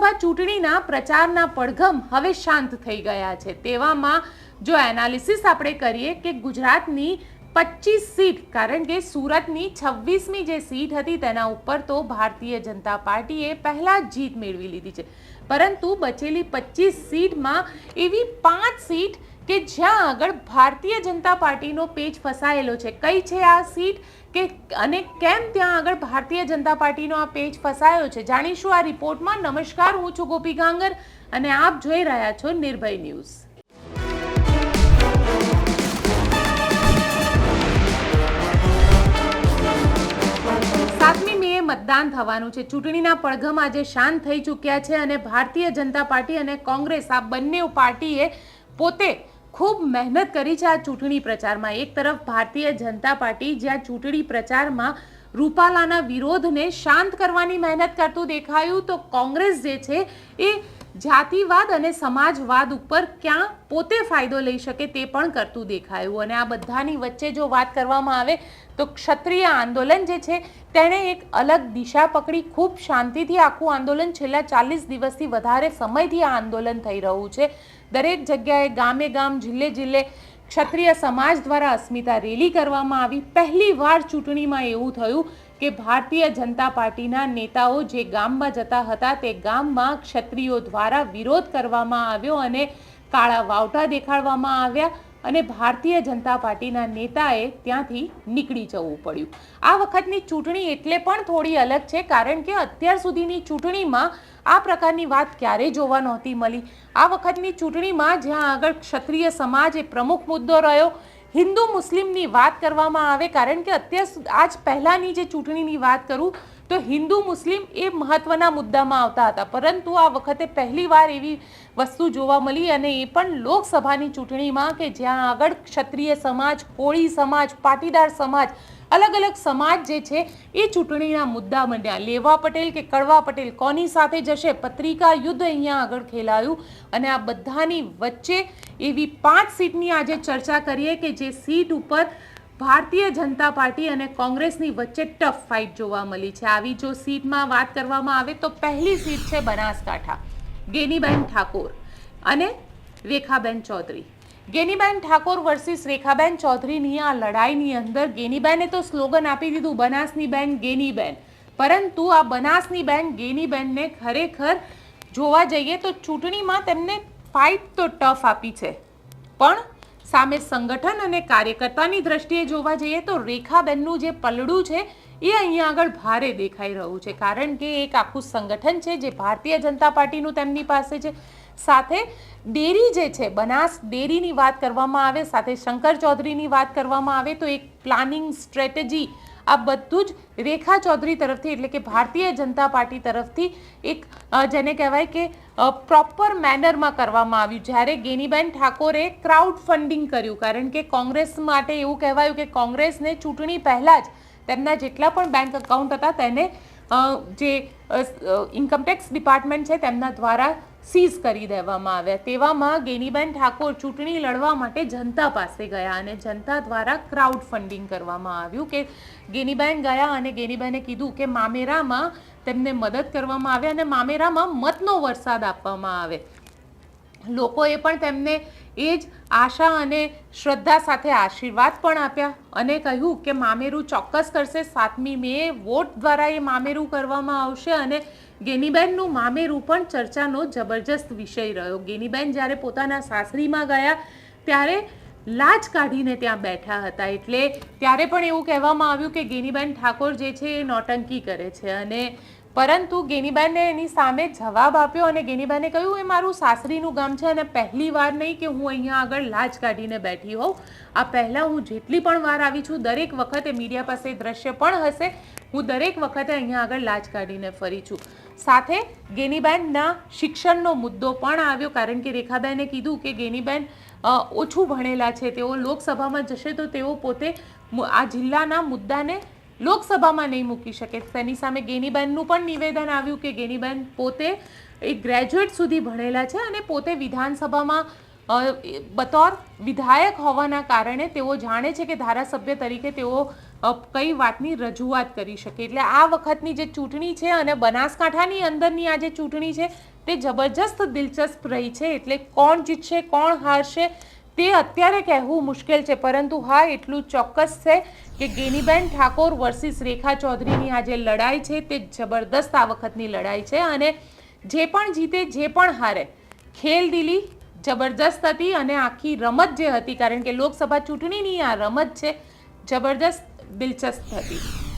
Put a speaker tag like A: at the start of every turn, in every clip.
A: લોકસભા ચૂંટણીના પ્રચારના પડઘમ હવે શાંત થઈ ગયા છે. તેવામાં જો એનાલિસિસ આપણે કરીએ કે ગુજરાતની પચીસ સીટ, કારણ કે સુરતની છવ્વીસમી જે સીટ હતી તેના ઉપર તો ભારતીય જનતા પાર્ટીએ પહેલાં જીત મેળવી લીધી છે. પરંતુ બચેલી પચીસ સીટમાં એવી પાંચ સીટ કે જ્યાં આગળ ભારતીય જનતા પાર્ટીનો પેજ ફસાયેલો છે. કઈ છે આ સીટ? કે અને કેમ ત્યાં આગળ ભારતીય જનતા પાર્ટીનો આ પેજ ફસાયો છે? જાણીશું આ રિપોર્ટમાં. નમસ્કાર, હું છું ગોપી ગાંગર અને આપ જોઈ રહ્યા છો નિર્ભય ન્યૂઝ. સાતમી મે મતદાન થવાનું છે. ચૂંટણીના પડઘમ આજે શાંત થઈ ચૂક્યા છે અને ભારતીય જનતા પાર્ટી અને કોંગ્રેસ આ બંને પાર્ટીએ પોતે ખૂબ મહેનત કરી છે આ ચૂંટણી પ્રચારમાં. એક તરફ ભારતીય જનતા પાર્ટી જ્યાં ચૂંટણી પ્રચારમાં રૂપાલાના વિરોધને શાંત કરવાની મહેનત કરતું દેખાયું તો કોંગ્રેસ જે છે એ જાતિવાદ અને સમાજવાદ ઉપર ક્યાં પોતે ફાયદો લઈ શકે તે પણ કરતું દેખાયું. અને આ બધાની વચ્ચે જો વાત કરવામાં આવે તો ક્ષત્રિય આંદોલન જે છે તેણે એક અલગ દિશા પકડી. ખૂબ શાંતિથી આખું આંદોલન છેલ્લા ચાલીસ દિવસથી વધારે સમયથી આ આંદોલન થઈ રહ્યું છે. દરેક જગ્યાએ ગામે ગામ, જિલ્લે જિલ્લે ક્ષત્રિય સમાજ દ્વારા અસ્મિતા રેલી કરવામાં આવી. પહેલી વાર ચૂંટણીમાં એવું થયું કે ભારતીય જનતા પાર્ટીના નેતાઓ જે ગામમાં જતા હતા તે ગામમાં ક્ષત્રિયો દ્વારા વિરોધ કરવામાં આવ્યો અને કાળા વાવટા દેખાડવામાં આવ્યા. અને ભારતીય જનતા પાર્ટીના નેતાએ ત્યાંથી નીકળી જવું પડ્યું. આ વખતની ચૂંટણી એટલે પણ થોડી અલગ છે, કારણ કે અત્યાર સુધીની ચૂંટણીમાં આ પ્રકારની વાત ક્યારેય જોવા નહોતી મળી. આ વખતની ચૂંટણીમાં જ્યાં આગળ ક્ષત્રિય સમાજ એ પ્રમુખ મુદ્દો રહ્યો હિન્દુ મુસ્લિમની વાત કરવામાં આવે, કારણ કે અત્યાર આજ પહેલાંની જે ચૂંટણીની વાત કરું, તો હિન્દુ મુસ્લિમ એ મહત્વના મુદ્દામાં આવતા હતા. પરંતુ આ વખતે પહેલીવાર એવી વસ્તુ જોવા મળી અને એ પણ લોકસભાની ચૂંટણીમાં કે જ્યાં આગળ ક્ષત્રિય સમાજ, કોળી સમાજ, પાટીદાર સમાજ અલગ અલગ સમાજ જે છે, એ ચૂંટણીના મુદ્દા બન્યા. લેવા પટેલ કે કડવા પટેલ, કોની સાથે જશે? પત્રિકા યુદ્ધ અહીંયા આગળ ખેલાયું અને આ બધાની વચ્ચે એવી પાંચ સીટની આજે ચર્ચા કરીએ કે જે સીટ ઉપર ભારતીય જનતા પાર્ટી અને કોંગ્રેસની વચ્ચે ટફ ફાઇટ જોવા મળી છે. આવી જો સીટમાં વાત કરવામાં આવે તો પહેલી સીટ છે બનાસકાંઠા. ગેનીબેન ઠાકોર અને રેખાબેન ચૌધરી. ગેનીબેન ઠાકોર વર્સિસ રેખાબેન ચૌધરીની આ લડાઈની અંદર ગેનીબેને તો સ્લોગન આપી દીધું, બનાસની બેન ગેનીબેન. પરંતુ આ બનાસની બેન ગેનીબેનને ખરેખર જોવા જઈએ તો ચૂંટણીમાં તેમને ફાઇટ તો ટફ આપી છે. પણ સામે સંગઠન અને કાર્યકર્તાની દ્રષ્ટિએ જોવા જઈએ તો રેખાબેનનું જે પલડું છે, એ અહીંયા આગળ ભારે દેખાઈ રહ્યું છે. કારણ કે એક આખું સંગઠન છે જે ભારતીય જનતા પાર્ટીનું તેમની પાસે છે. સાથે ડેરી જે છે, બનાસ ડેરીની વાત કરવામાં આવે, સાથે શંકર ચૌધરીની વાત કરવામાં આવે, તો એક પ્લાનિંગ સ્ટ્રેટેજી આ બધું જ રેખા ચૌધરી તરફથી એટલે કે ભારતીય જનતા પાર્ટી તરફથી એક જેને કહેવાય કે પ્રોપર મેનરમાં કરવામાં આવ્યું. જ્યારે ગેનીબેન ઠાકોરે ક્રાઉડ ફંડિંગ કર્યું. કારણ કે કોંગ્રેસ માટે એવું કહેવાયું કે કોંગ્રેસને ચૂંટણી પહેલાં જ તેમના જેટલા પણ બેંક એકાઉન્ટ હતા, તેને જે ઇન્કમટેક્સ ડિપાર્ટમેન્ટ છે તેમના દ્વારા સીઝ કરી દેવામાં આવ્યા. તેવામાં ગેનીબેન ઠાકોર ચૂંટણી લડવા માટે જનતા પાસે ગયા અને જનતા દ્વારા ક્રાઉડ ફંડિંગ કરવામાં આવ્યું કે ગેનીબેન ગયા અને ગેનીબેને કીધું કે મામેરામાં તેમને મદદ કરવામાં આવે અને મામેરામાં મતનો વરસાદ આપવામાં આવે. લોકોએ પણ તેમને એ જ આશા અને શ્રદ્ધા સાથે આશીર્વાદ પણ આપ્યા અને કહ્યું કે મામેરું ચોક્કસ કરશે, સાતમી મે વોટ દ્વારા એ મામેરું કરવામાં આવશે અને ગેનીબેનનું મામેરું પણ ચર્ચાનો જબરજસ્ત વિષય રહ્યો. ગેનીબેન જ્યારે પોતાના સાસરીમાં ગયા ત્યારે લાજ કાઢીને ત્યાં બેઠા હતા. એટલે ત્યારે પણ એવું કહેવામાં આવ્યું કે ગેનીબેન ઠાકોર જે છે એ નોટંકી કરે છે અને પરંતુ ગેનીબાને એની સામે જવાબ આપ્યો અને ગેનીબાને કહ્યું, એ મારું સાસરીનું ગામ છે અને પહેલી વાર નહીં કે હું અહીંયા આગળ લાજ કાઢીને બેઠી હોઉં. આ પહેલાં હું જેટલી પણ વાર આવી છું, દરેક વખતે મીડિયા પાસે દ્રશ્ય પણ હશે. હું દરેક વખતે અહીંયા આગળ લાજ કાઢીને ફરી છું. સાથે ગેનીબેનના શિક્ષણનો મુદ્દો પણ આવ્યો, કારણ કે રેખાબેને કીધું કે ગેનીબેન ઓછું ભણેલા છે. તેઓ લોકસભામાં જશે તો તેઓ પોતે આ જિલ્લાના મુદ્દાને લોકસભામાં નહીં મૂકી શકે. તેની સામે ગેનીબેનનું પણ નિવેદન આવ્યું કે ગેનીબેન પોતે એ ગ્રેજ્યુએટ સુધી ભણેલા છે અને પોતે વિધાનસભામાં બતોર વિધાયક હોવાના કારણે તેઓ જાણે છે કે ધારાસભ્ય તરીકે તેઓ કઈ વાતની રજૂઆત કરી શકે. એટલે આ વખતની જે ચૂંટણી છે અને બનાસકાંઠાની અંદરની આ જે ચૂંટણી છે, તે જબરજસ્ત દિલચસ્પ રહી છે. એટલે કોણ જીતશે, કોણ હારશે તે અત્યારે કહેવું મુશ્કેલ છે, પરંતુ હા, એટલું ચોક્કસ છે કે ગેનીબેન ઠાકોર વર્સિસ રેખા ચૌધરીની આ જે લડાઈ છે, તે જબરદસ્ત આ વખતની લડાઈ છે અને જે પણ જીતે, જે પણ હારે ખેલદિલી જબરજસ્ત હતી અને આખી રમત જે હતી, કારણ કે લોકસભા ચૂંટણીની આ રમત છે જબરજસ્ત દિલચસ્પ હતી.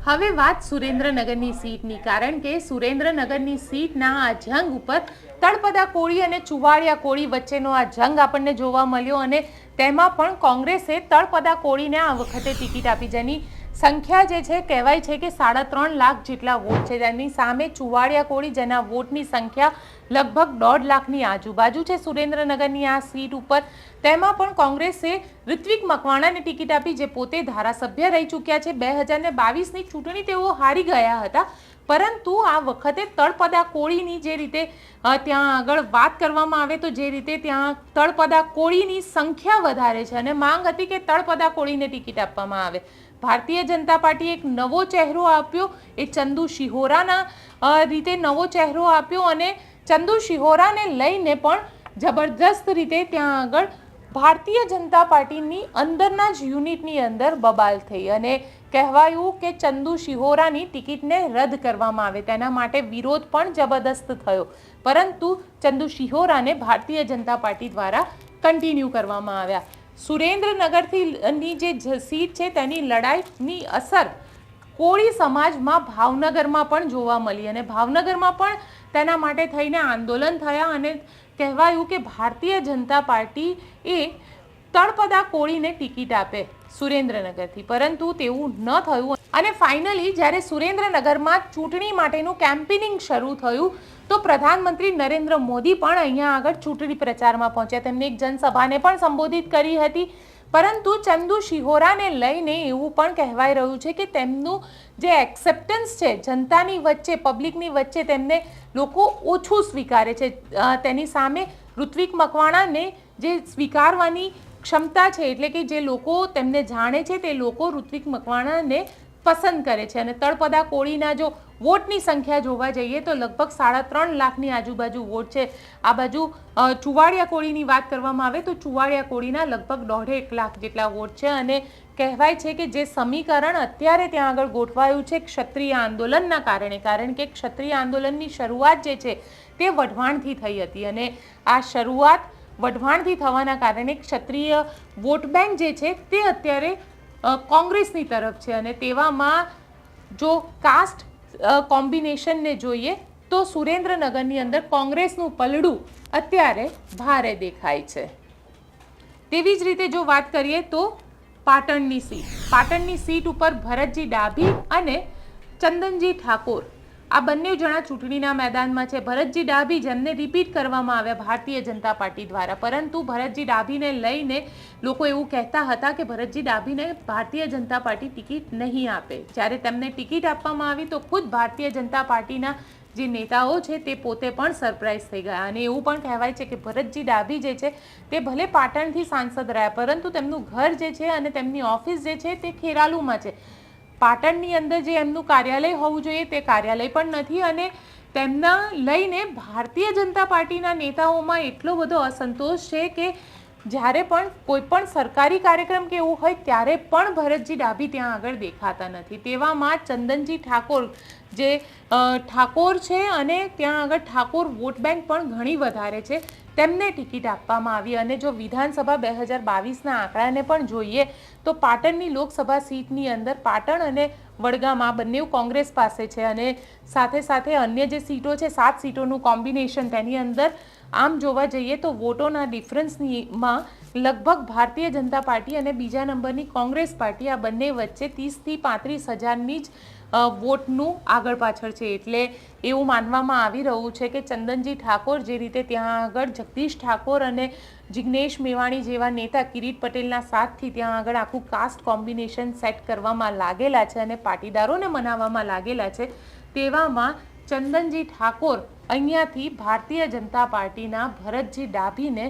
A: હવે વાત સુરેન્દ્રનગરની સીટની, કારણ કે સુરેન્દ્રનગરની સીટના આ જંગ ઉપર તળપદા કોળી અને ચુવાડિયા કોળી વચ્ચેનો આ જંગ આપણને જોવા મળ્યો અને તેમાં પણ કોંગ્રેસે તળપદા કોળીને આ વખતે ટિકિટ આપી જેની સંખ્યા જે છે, કહેવાય છે કે સાડા ત્રણ લાખ જેટલા વોટ છે. તેની સામે ચુવાડિયા કોળી જેના વોટની સંખ્યા લગભગ દોઢ લાખની આજુબાજુ છે. સુરેન્દ્રનગરની આ સીટ ઉપર તેમાં પણ કોંગ્રેસે ઋત્વિક મકવાણાને ટિકિટ આપી, જે પોતે ધારાસભ્ય રહી ચૂક્યા છે. બે હજારને બાવીસની ચૂંટણી તેઓ હારી ગયા હતા. પરંતુ આ વખતે તળપદા કોળીની જે રીતે ત્યાં આગળ વાત કરવામાં આવે તો જે રીતે ત્યાં તળપદા કોળીની સંખ્યા વધારે છે અને માંગ હતી કે તળપદા કોળીને ટિકિટ આપવામાં આવે. ભારતીય જનતા પાર્ટીએ એક નવો ચહેરો આપ્યો. એ ચંદુ શિહોરાના રીતે નવો ચહેરો આપ્યો અને ચંદુ શિહોરાને લઈને પણ જબરદસ્ત રીતે ત્યાં આગળ ભારતીય જનતા પાર્ટીની અંદરના જ યુનિટની અંદર બબાલ થઈ અને કહેવાયું કે ચંદુ શિહોરાની ટિકિટને રદ કરવામાં આવે. તેના માટે વિરોધ પણ જબરદસ્ત થયો. પરંતુ ચંદુ શિહોરાને ભારતીય જનતા પાર્ટી દ્વારા કન્ટિન્યુ કરવામાં આવ્યા. સુરેન્દ્રનગરથી ની જે સીટ છે તેની લડાઈની અસર કોળી સમાજમાં ભાવનગરમાં પણ જોવા મળી અને ભાવનગરમાં પણ તેના માટે થઈને આંદોલન થયા અને કહેવાયું કે ભારતીય જનતા પાર્ટી એ તળપદા કોળીને ટિકિટ આપે સુરેન્દ્રનગરથી. પરંતુ તેવું ન થયું અને ફાઇનલી જ્યારે સુરેન્દ્રનગરમાં ચૂંટણી માટેનું કેમ્પેનિંગ શરૂ થયું, તો પ્રધાનમંત્રી નરેન્દ્ર મોદી પણ અહીંયા આગળ ચૂંટણી પ્રચારમાં પહોંચ્યા. તેમણે એક જનસભાને પણ સંબોધિત કરી હતી. પરંતુ ચંદુ શિહોરાને લઈને એવું પણ કહેવાઈ રહ્યું છે કે તેમનું જે એક્સેપ્ટન્સ છે, જનતાની વચ્ચે પબ્લિકની વચ્ચે તેમને લોકો ઓછું સ્વીકારે છે. તેની સામે ઋત્વિક મકવાણાને જે સ્વીકારવાની ક્ષમતા છે, એટલે કે જે લોકો તેમને જાણે છે, તે લોકો ઋત્વિક મકવાણાને પસંદ કરે છે અને તળપદા કોળીના જો વોટની સંખ્યા જોવા જઈએ તો લગભગ સાડા ત્રણ લાખની આજુબાજુ વોટ છે. આ બાજુ ચુવાડિયા કોળીની વાત કરવામાં આવે તો ચુવાડિયા કોળીના લગભગ દોઢેક લાખ જેટલા વોટ છે અને કહેવાય છે કે જે સમીકરણ અત્યારે ત્યાં આગળ ગોઠવાયું છે ક્ષત્રિય આંદોલનના કારણે. કારણ કે ક્ષત્રિય આંદોલનની શરૂઆત જે છે તે વઢવાણથી થઈ હતી અને આ શરૂઆત વઢવાણથી થવાના કારણે ક્ષત્રિય વોટ બેંક જે છે તે અત્યારે કોંગ્રેસની તરફ છે અને તેવામાં જો કાસ્ટ કોમ્બિનેશનને જોઈએ તો સુરેન્દ્રનગરની અંદર કોંગ્રેસનું પલડું અત્યારે ભારે દેખાય છે. તેવી જ રીતે જો વાત કરીએ તો પાટણની સીટ. પાટણની સીટ ઉપર ભરતજી ડાભી અને ચંદનજી ઠાકોર આ બંને જણા ચૂંટણીના મેદાનમાં છે. ભરતજી ડાભી જેમને રિપીટ કરવામાં આવ્યા ભારતીય જનતા પાર્ટી દ્વારા. પરંતુ ભરતજી ડાભીને લઈને લોકો એવું કહેતા હતા કે ભરતજી ડાભીને ભારતીય જનતા પાર્ટી ટિકિટ નહીં આપે. જ્યારે તેમને ટિકિટ આપવામાં આવી તો ખુદ ભારતીય જનતા પાર્ટીના જે નેતાઓ છે તે પોતે પણ સરપ્રાઈઝ થઈ ગયા. અને એવું પણ કહેવાય છે કે ભરતજી ડાભી જે છે તે ભલે પાટણથી સાંસદ રહ્યા, પરંતુ તેમનું ઘર જે છે અને તેમની ઓફિસ જે છે તે ખેરાલુમાં છે. પાટણની અંદર જે એમનું કાર્યાલય હોવું જોઈએ તે કાર્યાલય પણ નથી અને તેમના લઈને ભારતીય જનતા પાર્ટીના નેતાઓમાં એટલો બધો અસંતોષ છે કે જ્યારે પણ કોઈ પણ સરકારી કાર્યક્રમ કે એવું હોય ત્યારે પણ ભરતજી ડાભી ત્યાં આગળ દેખાતા નથી. તેવામાં ચંદનજી ઠાકોર જે ઠાકોર છે અને ત્યાં આગળ ઠાકોર વોટ બેંક પણ ઘણી વધારે છે. તેમને ટિકિટ આપવામાં આવી અને જો વિધાનસભા બે હજાર બાવીસના આંકડાને પણ જોઈએ, તો પાટણની લોકસભા સીટની અંદર પાટણ અને વડગામ બંને કોંગ્રેસ પાસે છે અને સાથે સાથે અન્ય જે સીટો છે, સાત સીટોનું કોમ્બિનેશન તેની અંદર, આમ જોવા જઈએ તો વોટોના ડિફરન્સનીમાં લગભગ ભારતીય જનતા પાર્ટી અને બીજા નંબરની કોંગ્રેસ પાર્ટી આ બંને વચ્ચે ત્રીસથી પાંત્રીસ હજારની જ વોટનું આગળ પાછળ છે. એટલે એવું માનવામાં આવી રહ્યું છે કે ચંદનજી ઠાકોર જે રીતે ત્યાં આગળ જગદીશ ઠાકોર અને જિગ્નેશ મેવાણી જેવા નેતા કિરીટ પટેલના સાથથી ત્યાં આગળ આખું કાસ્ટ કોમ્બિનેશન સેટ કરવામાં લાગેલા છે અને પાટીદારોને મનાવવામાં લાગેલા છે. તેવામાં ચંદનજી ઠાકોર અહીંયાથી ભારતીય જનતા પાર્ટીના ભરતજી ડાભીને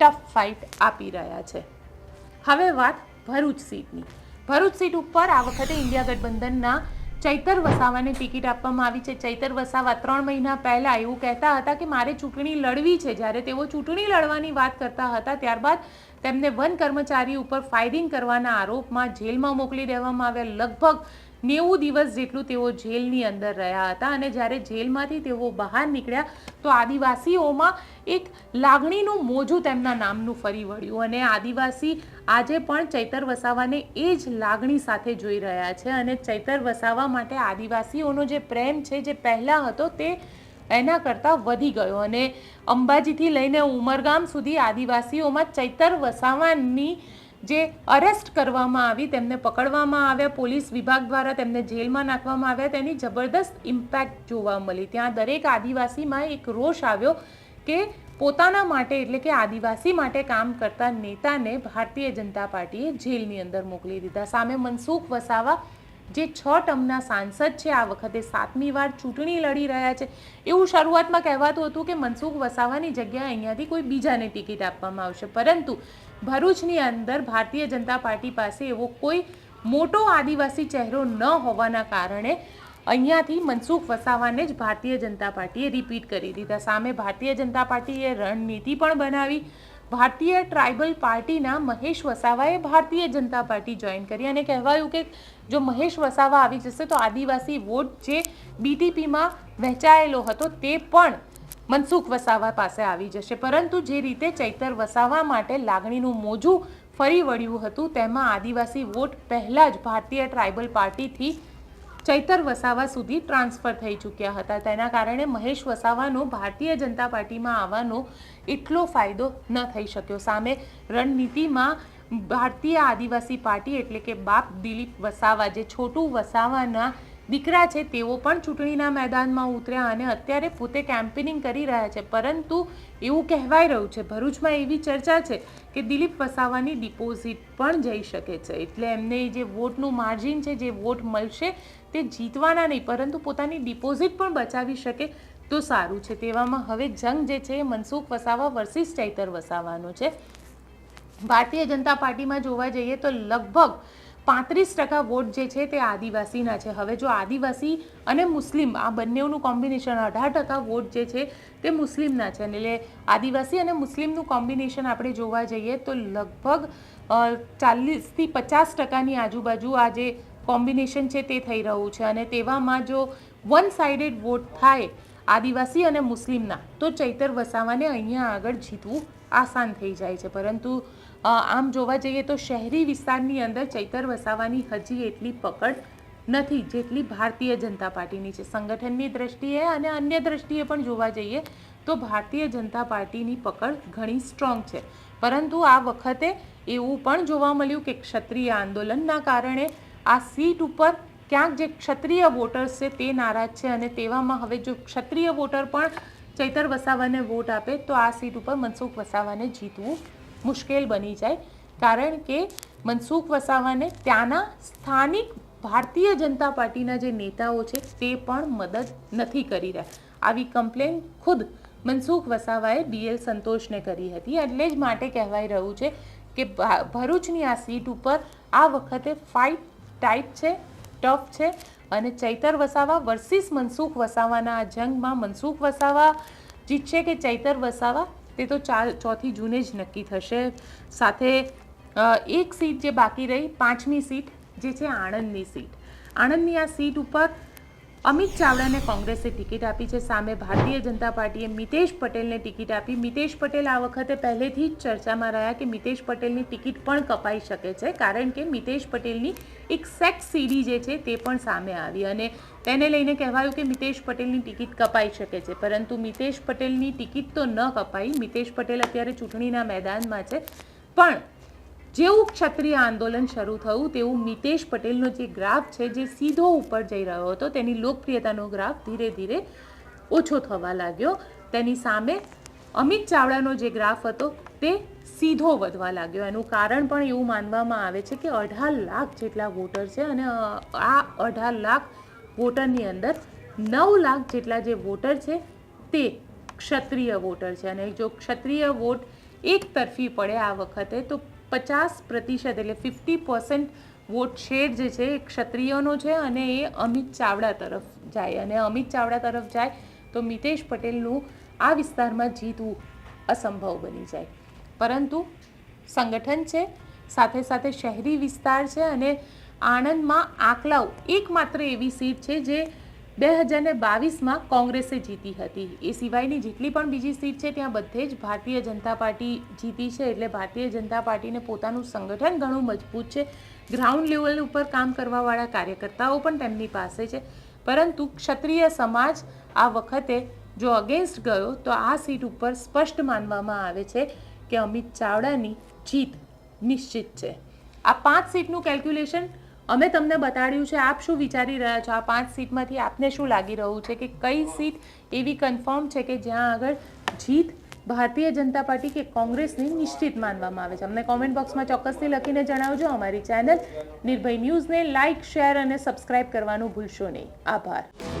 A: ટફ ફાઇટ આપી રહ્યા છે. હવે વાત ભરૂચ સીટની. ભરૂચ સીટ ઉપર આ વખતે ઇન્ડિયા ગઠબંધનના ચૈતર વસાવાને ટિકિટ આપવામાં આવી છે. ચૈતર વસાવા ત્રણ મહિના પહેલા એવું કહેતા હતા કે મારે ચૂંટણી લડવી છે. જ્યારે તેઓ ચૂંટણી લડવાની વાત કરતા હતા, ત્યારબાદ તેમને વન કર્મચારી ઉપર ફાયરિંગ કરવાના આરોપમાં જેલમાં મોકલી દેવામાં આવ્યા. લગભગ નેવું દિવસ જેટલું તેઓ જેલની અંદર રહ્યા હતા અને જ્યારે જેલમાંથી તેઓ બહાર નીકળ્યા તો આદિવાસીઓમાં એક લાગણીનું મોજું તેમના નામનું ફરી વળ્યું અને આદિવાસી આજે પણ ચૈતર વસાવાને એ જ લાગણી સાથે જોઈ રહ્યા છે અને ચૈતર વસાવા માટે આદિવાસીઓનો જે પ્રેમ છે જે પહેલાં હતો તે એના કરતાં વધી ગયો અને અંબાજીથી લઈને ઉમરગામ સુધી આદિવાસીઓમાં ચૈતર વસાવાની જે અરેસ્ટ કરવામાં આવી, તેમને પકડવામાં આવ્યા, પોલીસ વિભાગ દ્વારા તેમને જેલમાં નાખવામાં આવ્યા, તેની જબરદસ્ત ઇમ્પેક્ટ જોવા મળી. ત્યાં દરેક આદિવાસીમાં એક રોષ આવ્યો કે પોતાના માટે, એટલે કે આદિવાસી માટે કામ કરતા નેતાને ભારતીય જનતા પાર્ટીએ જેલની અંદર મોકલી દીધા. સામે મનસુખ વસાવા, જે છ ટર્મના સાંસદ છે, આ વખતે સાતમી વાર ચૂંટણી લડી રહ્યા છે. એવું શરૂઆતમાં કહેવાતું હતું કે મનસુખ વસાવાની જગ્યાએ અહીંયાથી કોઈ બીજાને ટિકિટ આપવામાં આવશે. પરંતુ ભરૂચની અંદર ભારતીય જનતા પાર્ટી પાસે એવો કોઈ મોટો આદિવાસી ચહેરો ન હોવાના કારણે અહીંયાથી મનસુખ વસાવાને જ ભારતીય જનતા પાર્ટીએ રિપીટ કરી દીધા. સામે ભારતીય જનતા પાર્ટીએ રણનીતિ પણ બનાવી. ભારતીય ટ્રાઇબલ પાર્ટીના મહેશ વસાવાએ ભારતીય જનતા પાર્ટી જોઈન કરી અને કહેવાયું કે જો મહેશ વસાવા આવી જશે તો આદિવાસી વોટ જે બીટીપીમાં વહેંચાયેલો હતો તે પણ મનસુખ વસાવા પાસે આવી જશે. પરંતુ જે રીતે ચૈતર વસાવા માટે લાગણીનું મોજું ફરી વળ્યું હતું, તેમાં આદિવાસી વોટ પહેલાં જ ભારતીય ટ્રાઇબલ પાર્ટીથી ચૈતર વસાવા સુધી ટ્રાન્સફર થઈ ચૂક્યા હતા. તેના કારણે મહેશ વસાવાનો ભારતીય જનતા પાર્ટીમાં આવવાનો એટલો ફાયદો ન થઈ શક્યો. સામે રણનીતિમાં ભારતીય આદિવાસી પાર્ટી એટલે કે બાપ દિલીપ વસાવા, જે છોટું વસાવાના દીકરા છે, તેઓ પણ ચૂંટણીના મેદાનમાં ઉતર્યા અને અત્યારે પોતે કેમ્પેનિંગ કરી રહ્યા છે. પરંતુ એવું કહેવાય રહ્યું છે, ભરૂચમાં એવી ચર્ચા છે કે દિલીપ વસાવાની ડિપોઝિટ પણ જઈ શકે છે. એટલે એમને જે વોટનું માર્જિન છે, જે વોટ મળશે તે જીતવાના નહીં, પરંતુ પોતાની ડિપોઝિટ પણ બચાવી શકે તો સારું છે. તેવામાં હવે જંગ જે છે, એ મનસુખ વસાવા વર્સિસ ચૈતર વસાવાનો છે. ભારતીય જનતા પાર્ટીમાં જોવા જઈએ તો લગભગ પાંત્રીસ ટકા વોટ જે છે તે આદિવાસીના છે. હવે જો આદિવાસી અને મુસ્લિમ આ બંનેનું કોમ્બિનેશન અઢાર ટકા વોટ જે છે તે મુસ્લિમના છે. એટલે આદિવાસી અને મુસ્લિમનું કોમ્બિનેશન આપણે જોવા જઈએ તો લગભગ ચાલીસથી પચાસ ટકાની આજુબાજુ આ જે કોમ્બિનેશન છે તે થઈ રહ્યું છે. અને તેવામાં જો વન સાઇડેડ વોટ થાય આદિવાસી અને મુસ્લિમના, તો ચૈતર વસાવાને અહીંયા આગળ જીતવું આસાન થઈ જાય છે. પરંતુ આમ જોવા જઈએ તો શહેરી વિસ્તારની અંદર ચૈતર વસાવાની હજી એટલી પકડ નથી જેટલી ભારતીય જનતા પાર્ટીની છે. સંગઠનની દ્રષ્ટિએ અને અન્ય દ્રષ્ટિએ પણ જોવા જઈએ તો ભારતીય જનતા પાર્ટીની પકડ ઘણી સ્ટ્રોંગ છે. પરંતુ આ વખતે એવું પણ જોવા મળ્યું કે ક્ષત્રિય આંદોલનના કારણે આ સીટ ઉપર ક્યાંક જે ક્ષત્રિય વોટર્સ છે તે નારાજ છે અને તેવામાં હવે જો ક્ષત્રિય વોટર પણ ચૈતર વસાવાને વોટ આપે તો આ સીટ ઉપર મનસુખ વસાવાને જીતવું મુશ્કેલ બની જાય. કારણ કે મનસુખ વસાવાને ત્યાંના સ્થાનિક ભારતીય જનતા પાર્ટીના જે નેતાઓ છે, તે પણ મદદ નથી કરી રહ્યા. આવી કમ્પ્લેન ખુદ મનસુખ વસાવાએ બીએલ સંતોષને કરી હતી. એટલે જ માટે કહેવાય રહ્યું છે કે ભરૂચની આ સીટ ઉપર આ વખતે ફાઇટ ટાઈપ છે, ટફ છે. અને ચૈતર વસાવા વર્સિસ મનસુખ વસાવાના આ જંગમાં મનસુખ વસાવા જીતશે કે ચૈતર વસાવા તે તો ચાર ચોથી જૂને જ નક્કી થશે. સાથે એક સીટ જે બાકી રહી, પાંચમી સીટ, જે છે આણંદની સીટ. આણંદની આ સીટ ઉપર અમિત ચાવડાને કોંગ્રેસે ટિકિટ આપી છે. સામે ભારતીય જનતા પાર્ટીએ મિતેશ પટેલને ટિકિટ આપી. મિતેશ પટેલ આ વખતે પહેલેથી જ ચર્ચામાં રહ્યા કે મિતેશ પટેલની ટિકિટ પણ કપાઈ શકે છે, કારણ કે મિતેશ પટેલની એક સેક્સ સીડી જે છે તે પણ સામે આવી અને તેને લઈને કહેવાયું કે મિતેશ પટેલની ટિકિટ કપાઈ શકે છે. પરંતુ મિતેશ પટેલની ટિકિટ તો ન કપાઈ. મિતેશ પટેલ અત્યારે ચૂંટણીના મેદાનમાં છે. પણ જેવું ક્ષત્રિય આંદોલન શરૂ થયું, તેવું મિતેશ પટેલનો જે ગ્રાફ છે, જે સીધો ઉપર જઈ રહ્યો હતો, તેની લોકપ્રિયતાનો ગ્રાફ ધીરે ધીરે ઓછો થવા લાગ્યો. તેની સામે અમિત ચાવડાનો જે ગ્રાફ હતો, તે સીધો વધવા લાગ્યો. એનું કારણ પણ એવું માનવામાં આવે છે કે અઢાર લાખ જેટલા વોટર છે અને આ અઢાર લાખ વોટરની અંદર નવ લાખ જેટલા જે વોટર છે, તે ક્ષત્રિય વોટર છે. અને જો ક્ષત્રિય વોટ એક તરફી પડે આ વખતે, તો પચાસ પ્રતિશત એટલે ફિફ્ટી પર્સન્ટ વોટ શેર જે છે એ ક્ષત્રિયોનો છે અને એ અમિત ચાવડા તરફ જાય. અને અમિત ચાવડા તરફ જાય તો મિતેશ પટેલનું આ વિસ્તારમાં જીતવું અસંભવ બની જાય. પરંતુ સંગઠન છે, સાથે સાથે શહેરી વિસ્તાર છે અને આણંદમાં આકલાવ એકમાત્ર એવી સીટ છે જે બે હજાર ને બાવીસમાં કોંગ્રેસે જીતી હતી. એ સિવાયની જેટલી પણ બીજી સીટ છે, ત્યાં બધે જ ભારતીય જનતા પાર્ટી જીતી છે, એટલે ભારતીય જનતા પાર્ટીને પોતાનું સંગઠન ઘણું મજબૂત છે. ગ્રાઉન્ડ લેવલ ઉપર કામ કરવાવાળા કાર્યકર્તાઓ પણ તેમની પાસે છે. પરંતુ ક્ષત્રિય સમાજ આ વખતે જો અગેન્સ્ટ ગયો, તો આ સીટ ઉપર સ્પષ્ટ માનવામાં આવે છે કે અમિત ચાવડાની જીત નિશ્ચિત છે. આ પાંચ સીટનું કેલ્ક્યુલેશન અમે તમને બતાડ્યું છે, આપ શું વિચારી રહ્યા છો? આ પાંચ સીટમાંથી આપને શું લાગી રહ્યું છે કે કઈ સીટ એવી કન્ફર્મ છે કે જ્યાં આગળ જીત ભારતીય જનતા પાર્ટી કે કોંગ્રેસની નિશ્ચિત માનવામાં આવે છે? અમને કોમેન્ટ બોક્સમાં ચોક્કસથી લખીને જણાવજો. અમારી ચેનલ નિર્ભય ન્યૂઝને લાઇક શેર અને સબસ્ક્રાઇબ કરવાનું ભૂલશો નહીં. આભાર.